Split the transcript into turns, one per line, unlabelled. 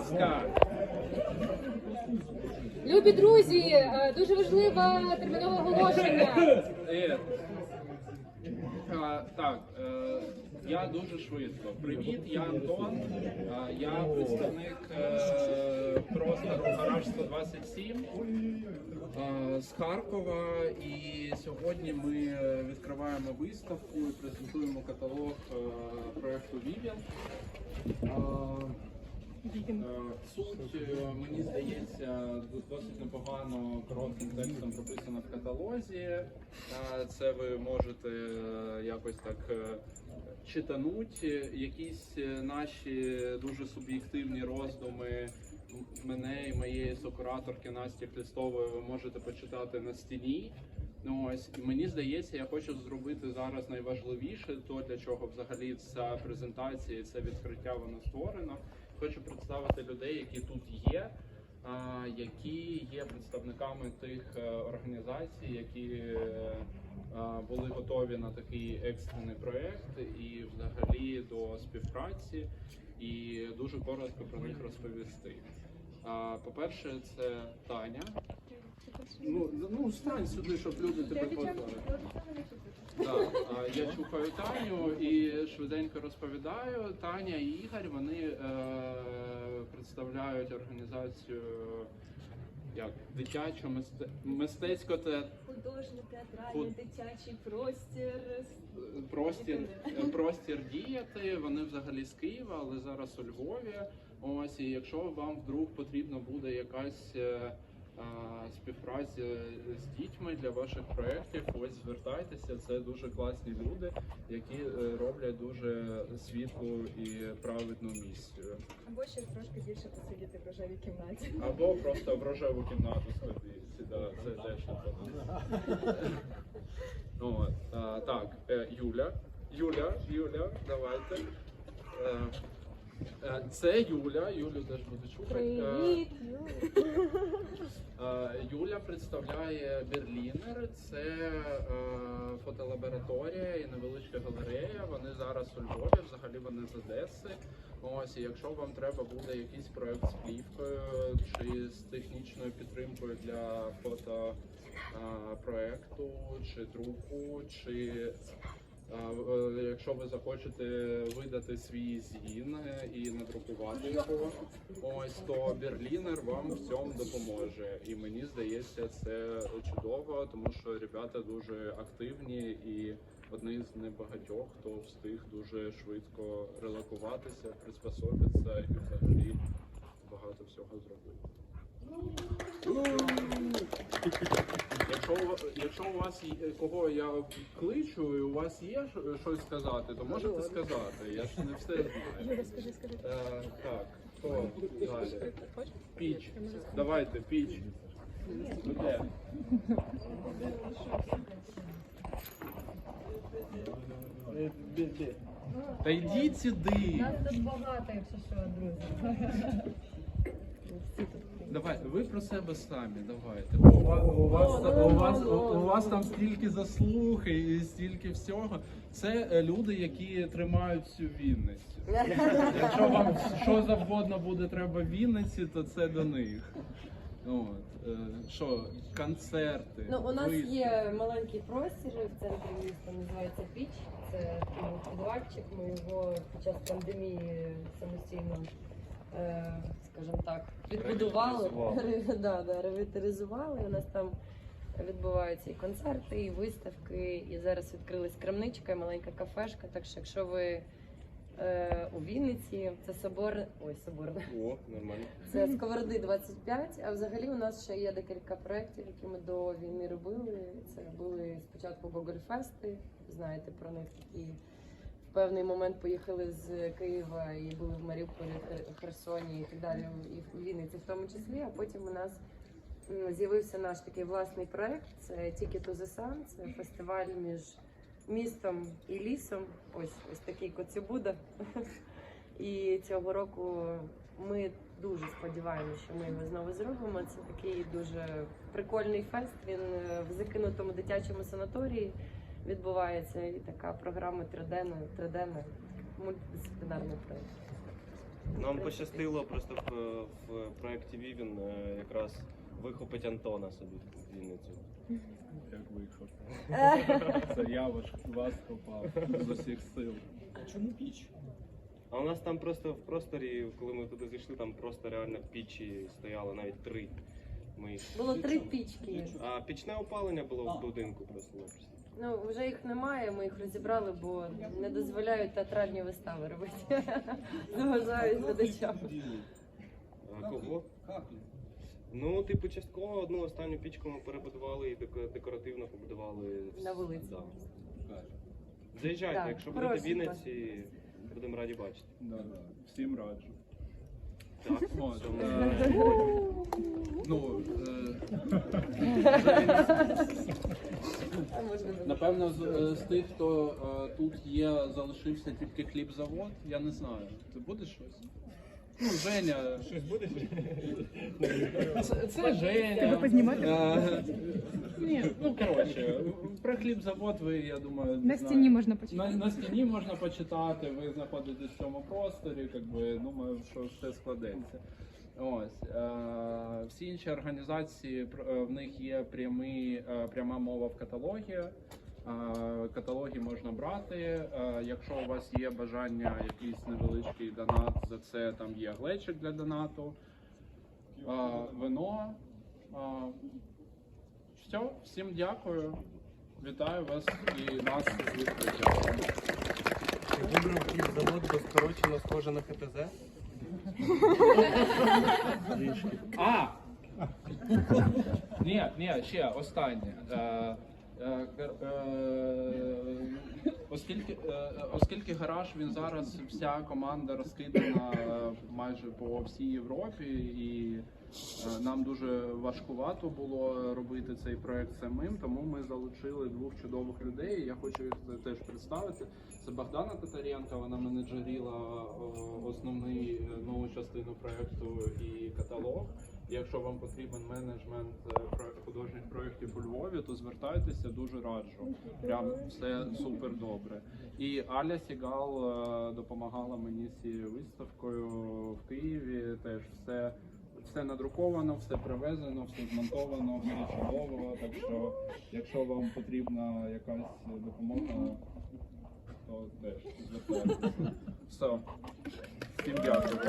ласка.
Любі друзі, е, дуже важливе термінове оголошення.
Е, так, е, я дуже швидко. Привіт, я Антон. Я представник простору Гараж 127 е, з Харкова. І сьогодні ми відкриваємо виставку і презентуємо каталог. Е, Е, Суть, е, мені здається, досить непогано коротким текстом прописано в каталозі. Е, Це ви можете е, якось так е, читануть. Якісь е, наші дуже суб'єктивні роздуми мене і моєї сокураторки Насті Хлістової ви можете почитати на стіні. Ну ось мені здається, я хочу зробити зараз найважливіше, то для чого взагалі ця презентація, це відкриття воно створено. Хочу представити людей, які тут є, які є представниками тих е, організацій, які е, були готові на такий екстрений проект і взагалі до співпраці, і дуже коротко про них розповісти. По-перше, це Таня. Ну, ну стань сюди, щоб люди тебе познали. Да. я чухаю Таню і швиденько розповідаю. Таня і Ігор вони е, представляють організацію як дитячо мисте... мистецько те
Художньо театральний
Худ-
дитячий простір.
простір, простір діяти. Вони взагалі з Києва, але зараз у Львові. Ось і якщо вам вдруг потрібна буде якась е, а, співпраця з дітьми для ваших проєктів, ось звертайтеся. Це дуже класні люди, які е, роблять дуже світлу і праведну місію.
Або ще трошки більше посидіти в рожевій кімнаті.
Або просто в рожеву кімнату сходи. Да, це теж. От, так, е, Юля. Юля, Юля, давайте. Е, Це Юля, Юлю теж буде чухати. Е,
Привіт!
Е, Юля представляє Берлінер. Це фотолабораторія і невеличка галерея. Вони зараз у Львові, взагалі вони з Одеси. Ось, і якщо вам треба буде якийсь проект з плівкою чи з технічною підтримкою для фото е, чи друку, чи Якщо ви захочете видати свій згін е, і надрукувати його, ось то Берлінер вам в цьому допоможе. І мені здається, це чудово, тому що ребята дуже активні і одні з небагатьох, хто встиг дуже швидко релакуватися, приспособитися і взагалі багато всього зробити. Якщо, у якщо у вас є кого я кличу, і у вас є що- щось сказати, то можете сказати. Я ж не все знаю.
Скажи, скажи.
Е, так, хто далі? Піч. Давайте, піч. Де? Е, де, де? Та йдіть сюди.
Нас тут багато, якщо що, друзі.
Давай, ви про себе самі, давайте. У вас, у вас, у вас, у вас там стільки заслуг і стільки всього. Це е, люди, які тримають всю Вінницю. Якщо вам що завгодно буде треба в Вінниці, то це до них. От, е, що, концерти.
Ну, у нас
виставки.
є маленький простір в центрі міста, називається Піч. Це такий підвальчик. Ми його під час пандемії самостійно, скажімо так, відбудували, да, да, ревіталізували. У нас там відбуваються і концерти, і виставки. І зараз відкрилась крамничка, і маленька кафешка. Так що, якщо ви е, у Вінниці, це собор, ой, соборне.
О, нормально.
Це Сковороди 25, а взагалі у нас ще є декілька проєктів, які ми до війни робили. Це були спочатку Гогольфести, знаєте про них, які певний момент поїхали з Києва і були в Маріуполі, Херсоні і так далі, і в Вінниці в тому числі. А потім у нас з'явився наш такий власний проєкт. Це the Sun, це фестиваль між містом і лісом. Ось ось такий коцюбуда. І цього року ми дуже сподіваємося, що ми його знову зробимо. Це такий дуже прикольний фест. Він е, в закинутому дитячому санаторії відбувається. І така програма триденна, триденна мультидисциплінарний проєкт.
Нам пощастило просто в, в проєкті Вівін е, якраз вихопить Антона собі в Вінницю.
Як вийшов. Це я ваш вас копав з усіх сил.
А Чому піч?
А у нас там просто в просторі, коли ми туди зайшли, там просто реально пічі стояло навіть три. Ми їх...
Було три пічки.
А пічне опалення було в будинку просто.
Ну вже їх немає. Ми їх розібрали, бо не дозволяють театральні вистави робити. Заважають глядачам.
А кого? Ну, типу, частково одну останню пічку ми перебудували і деко- декоративно побудували.
На вулиці.
Да. Заїжджайте,
Так,
якщо будете в
просимо.
Вінниці, будемо раді бачити.
Да, да. Всім раджу. Е, ну, е, напевно, з, е, з тих, хто тут є, залишився тільки хлібзавод, я не знаю. Ти буде щось? Ну, Женя. Щось будеш? Це, це Женя. Тебе познімати? Ні, ну коротше, про хлібзавод ви, я думаю,
На
знаєте.
стіні можна почитати.
На, на стіні можна почитати, ви знаходитесь в цьому просторі, якби, думаю, що все складеться. Ось е, всі інші організації пр- е, в них є прямі, е, пряма мова в каталогі. Е, Каталоги можна брати. Е, Якщо у вас є бажання, якийсь невеличкий донат за це, там є глечик для донату, Е, вино. Все, всім дякую. Вітаю вас і нас з відкриттям.
Вибрав хлібзавод, бо скорочено схоже на ХТЗ.
А! Ні, ні, ще останнє. Е, е, е, Оскільки, оскільки гараж він зараз вся команда розкидана майже по всій Європі, і нам дуже важкувато було робити цей проект самим, тому ми залучили двох чудових людей. Я хочу їх теж представити. Це Богдана Татаренка, вона менеджеріла нову частину проекту і каталог. Якщо вам потрібен менеджмент е, художніх проєктів у Львові, то звертайтеся, дуже раджу. Прям все супер добре. І Аля Сігал е, допомагала мені з цією виставкою в Києві. Теж все, все надруковано, все привезено, все змонтовано, все чудово. Так що, якщо вам потрібна якась допомога, то теж звертайтеся. Все. Всім дякую.